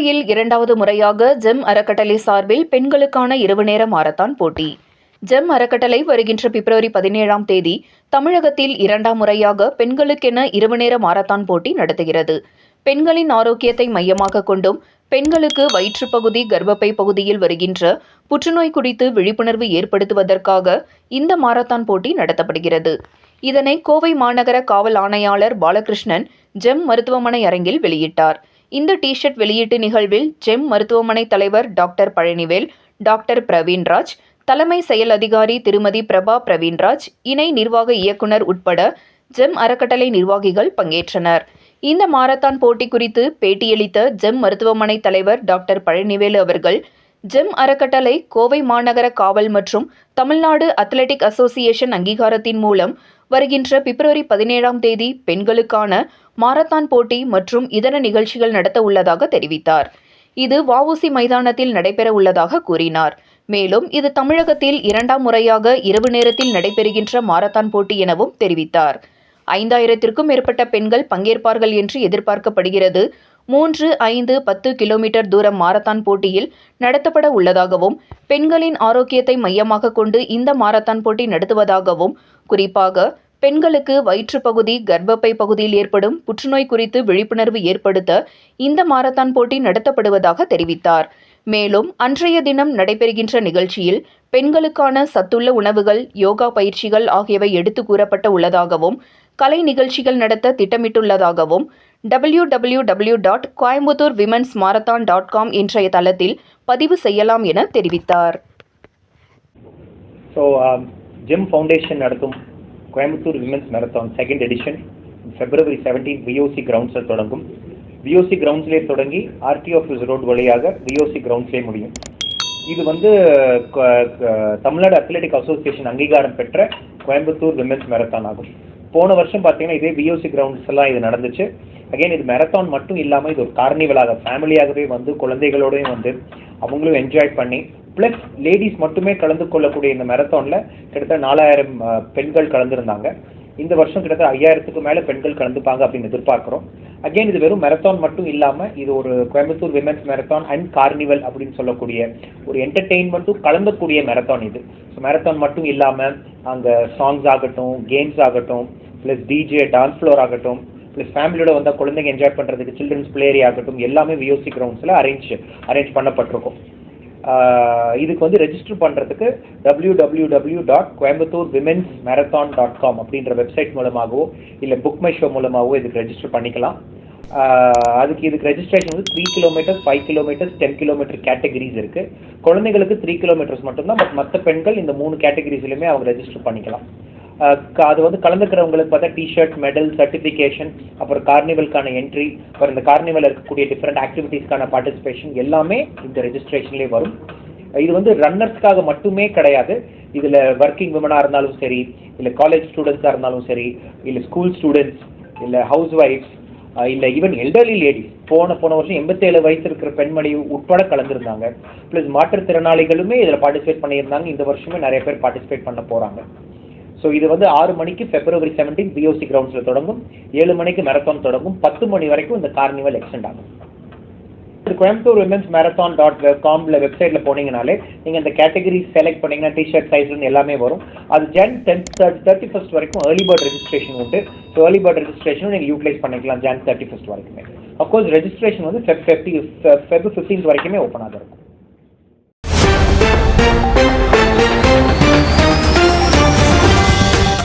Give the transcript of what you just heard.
கோவையில் இரண்டாவது முறையாக ஜெம் அறக்கட்டளை சார்பில் பெண்களுக்கான இரவு நேர மாரத்தான் போட்டி. ஜெம் அறக்கட்டளை வருகின்ற பிப்ரவரி பதினேழாம் தேதி தமிழகத்தில் இரண்டாம் முறையாக பெண்களுக்கென இரவு நேர மாரத்தான் போட்டி நடத்துகிறது. பெண்களின் ஆரோக்கியத்தை மையமாக கொண்டும் பெண்களுக்கு வயிற்றுப்பகுதி கர்ப்பப்பை பகுதியில் வருகின்ற புற்றுநோய் குறித்து விழிப்புணர்வு ஏற்படுத்துவதற்காக இந்த மாரத்தான் போட்டி நடத்தப்படுகிறது. இதனை கோவை மாநகர காவல் ஆணையாளர் பாலகிருஷ்ணன் ஜெம் மருத்துவமனை அரங்கில் வெளியிட்டார். இந்த டி ஷர்ட் வெளியீட்டு நிகழ்வில் ஜெம் மருத்துவமனை தலைவர் டாக்டர் பழனிவேல் டாக்டர் பிரவீன்ராஜ் தலைமை செயல் அதிகாரி திருமதி பிரபா பிரவீன்ராஜ் இணை நிர்வாக இயக்குனர் உட்பட ஜெம் அறக்கட்டளை நிர்வாகிகள் பங்கேற்றனர். இந்த மாரத்தான் போட்டி குறித்து பேட்டியளித்த ஜெம் மருத்துவமனை தலைவர் டாக்டர் பழனிவேலு அவர்கள் ஜெம் அறக்கட்டளை கோவை மாநகர காவல் மற்றும் தமிழ்நாடு அத்லெட்டிக் அசோசியேஷன் அங்கீகாரத்தின் மூலம் வருகின்ற பிப்ரவரி பதினேழாம் தேதி பெண்களுக்கான மாரத்தான் போட்டி மற்றும் இதர நிகழ்ச்சிகள் நடத்த உள்ளதாக தெரிவித்தார். இது வவுசி மைதானத்தில் நடைபெற உள்ளதாக கூறினார். மேலும் இது தமிழகத்தில் இரண்டாம் முறையாக இரவு நேரத்தில் நடைபெறுகின்ற மாரத்தான் போட்டி எனவும் தெரிவித்தார். ஐந்தாயிரத்திற்கும் மேற்பட்ட பெண்கள் பங்கேற்பார்கள் என்று எதிர்பார்க்கப்படுகிறது. மூன்று ஐந்து பத்து கிலோமீட்டர் தூரம் மாரத்தான் போட்டியில் நடத்தப்பட உள்ளதாகவும் பெண்களின் ஆரோக்கியத்தை மையமாக கொண்டு இந்த மாரத்தான் போட்டி நடத்துவதாகவும் குறிப்பாக பெண்களுக்கு வயிற்றுப்பகுதி கர்ப்பப்பை பகுதியில் ஏற்படும் புற்றுநோய் குறித்து விழிப்புணர்வு ஏற்படுத்த இந்த மாரத்தான் போட்டி நடத்தப்படுவதாக தெரிவித்தார். மேலும் அன்றைய தினம் நடைபெறுகின்ற நிகழ்ச்சியில் பெண்களுக்கான சத்துள்ள உணவுகள் யோகா பயிற்சிகள் ஆகியவை எடுத்து கூறப்பட்ட உள்ளதாகவும் கலை நிகழ்ச்சிகள் நடத்த திட்டமிட்டுள்ளதாகவும் W W W dot Coimbatore women's marathon dot com என்ற தளத்தில் பதிவு செய்யலாம் என தெரிவித்தார். ஸோ ஜிம் ஃபவுண்டேஷன் நடத்தும் Coimbatore women's marathon second edition February seventeen VOC கிரவுண்ட்ஸில் தொடங்கும். விஓசி கிரவுண்ட்ஸ்லேயே தொடங்கி ஆர்டி ஆஃபீஸ் ரோடு வழியாக விஓசி கிரவுண்ட்ஸ்லேயே முடியும். இது வந்து க- தமிழ்நாடு அத்லெட்டிக் அசோசியேஷன் அங்கீகாரம் பெற்ற கோயம்புத்தூர் விமென்ஸ் மேரத்தான் ஆகும். போன வருஷம் பார்த்தீங்கன்னா இதே விஓசி கிரவுண்ட்ஸ் எல்லாம் இது நடந்துச்சு. அகைன் இது மேரத்தான் மட்டும் இல்லாமல் இது ஒரு கார்னிவலாக ஃபேமிலியாகவே வந்து குழந்தைகளோடையும் வந்து அவங்களும் என்ஜாய் பண்ணி ப்ளஸ் லேடிஸ் மட்டுமே கலந்து கொள்ளக்கூடிய இந்த மேரத்தானில் கிட்டத்தட்ட நாலாயிரம் பெண்கள் கலந்துருந்தாங்க. இந்த வருஷம் கிட்டத்தட்ட ஐயாயிரத்துக்கு மேலே பெண்கள் கலந்துப்பாங்க அப்படின்னு எதிர்பார்க்குறோம். அகைன் இது வெறும் மேரத்தான் மட்டும் இல்லாமல் இது ஒரு Coimbatore women's marathon and carnival அப்படின்னு சொல்லக்கூடிய ஒரு என்டர்டெயின்மெண்ட்டும் கலந்தக்கூடிய மேரத்தான் இது. ஸோ மேரத்தான் மட்டும் இல்லாமல் அங்கே சாங்ஸ் ஆகட்டும் கேம்ஸ் ஆகட்டும் ப்ளஸ் டிஜே டான்ஸ் ஃப்ளோர் ஆகட்டும் ப்ளஸ் ஃபேமிலியோட வந்தால் குழந்தைங்க என்ஜாய் பண்ணுறதுக்கு சில்ட்ரன்ஸ் பிளேரி ஆகட்டும் எல்லாமே விஓசி கிரவுண்ட்ஸில் அரேஞ்ச் அரேஞ்ச் பண்ணப்பட்டிருக்கும். இதுக்கு வந்து ரெஜிஸ்டர் பண்ணுறதுக்கு W W W dot Coimbatore women's marathon dot com அப்படின்ற வெப்சைட் மூலமாகவோ இல்லை புக் மை ஷோ மூலமாகவோ இதுக்கு ரெஜிஸ்டர் பண்ணிக்கலாம். அதுக்கு இதுக்கு ரெஜிஸ்ட்ரேஷன் வந்து three kilometres five kilometres ten kilometre categories இருக்குது குழந்தைங்களுக்கு த்ரீ கிலோமீட்டர்ஸ் மட்டும்தான் பட் மற்ற பெண்கள் இந்த மூணு கேட்டகரிஸ்லையுமே அவங்க ரெஜிஸ்டர் பண்ணிக்கலாம். அது வந்து கலந்துக்கிறவங்களுக்கு பார்த்தா டிஷர்ட் மெடல் சர்டிஃபிகேஷன் அப்புறம் கார்னிவலுக்கான என்ட்ரி அப்புறம் இந்த கார்னிவல் இருக்கக்கூடிய டிஃப்ரெண்ட் ஆக்டிவிட்டீஸ்க்கான பார்ட்டிசிபேஷன் எல்லாமே இந்த ரெஜிஸ்ட்ரேஷன்லேயே வரும். இது வந்து ரன்னர்ஸ்க்காக மட்டுமே கிடையாது. இதில் ஒர்க்கிங் விமனாக இருந்தாலும் சரி இல்லை காலேஜ் ஸ்டூடெண்ட்ஸாக இருந்தாலும் சரி இல்லை ஸ்கூல் ஸ்டூடெண்ட்ஸ் இல்லை ஹவுஸ் ஒய்ஃப்ஸ் இல்லை ஈவன் எல்டர்லி லேடிஸ் போன போன வருஷம் எண்பத்தேழு வயசு இருக்கிற பெண்மணி உட்பட கலந்துருந்தாங்க. ப்ளஸ் மாற்றுத்திறனாளிகளுமே இதில் பார்ட்டிசிபேட் பண்ணியிருந்தாங்க. இந்த வருஷமே நிறைய பேர் பார்ட்டிசிபேட் பண்ண போகிறாங்க ஸோ இது வந்து ஆறு மணிக்கு பிப்ரவரி செவன்டீன் பிஓசி கிரவுண்ட்ஸில் தொடங்கும். ஏழு மணிக்கு மேரத்தான் தொடங்கும். பத்து மணி வரைக்கும் இந்த கார்னிவல் எக்ஸ்டெண்ட் ஆகும். கோயம்புத்தூர் விமன்ஸ் மேரத்தான் டாட் காம்ல வெப்சைட்டில் போனீங்கனாலே நீங்கள் இந்த கேட்டகரி செலக்ட் பண்ணீங்கன்னா டிஷர்ட் சைஸ்னு எல்லாமே வரும். அது ஜென் டென் தேர்ட்டி ஃபஸ்ட் வரைக்கும் ஏர்லி பேர்ட் ரெஜிஸ்ட்ரேஷன் உண்டு. ஸோ ஏர்லி பேர்ட் ரெஜிஸ்ட்ரேஷனும் நீங்கள் யூட்டிலைஸ் பண்ணிக்கலாம் ஜன் தேர்ட்டி ஃபஸ்ட் வரைக்குமே அஃப்கோர்ஸ் ரெஜிஸ்ட்ரேஷன் வந்து ஃபெப் ஃபிஃப்டி ஃபெப் ஃபிஃப்டீன்த் வரைக்குமே ஓப்பனாக இருக்கும்.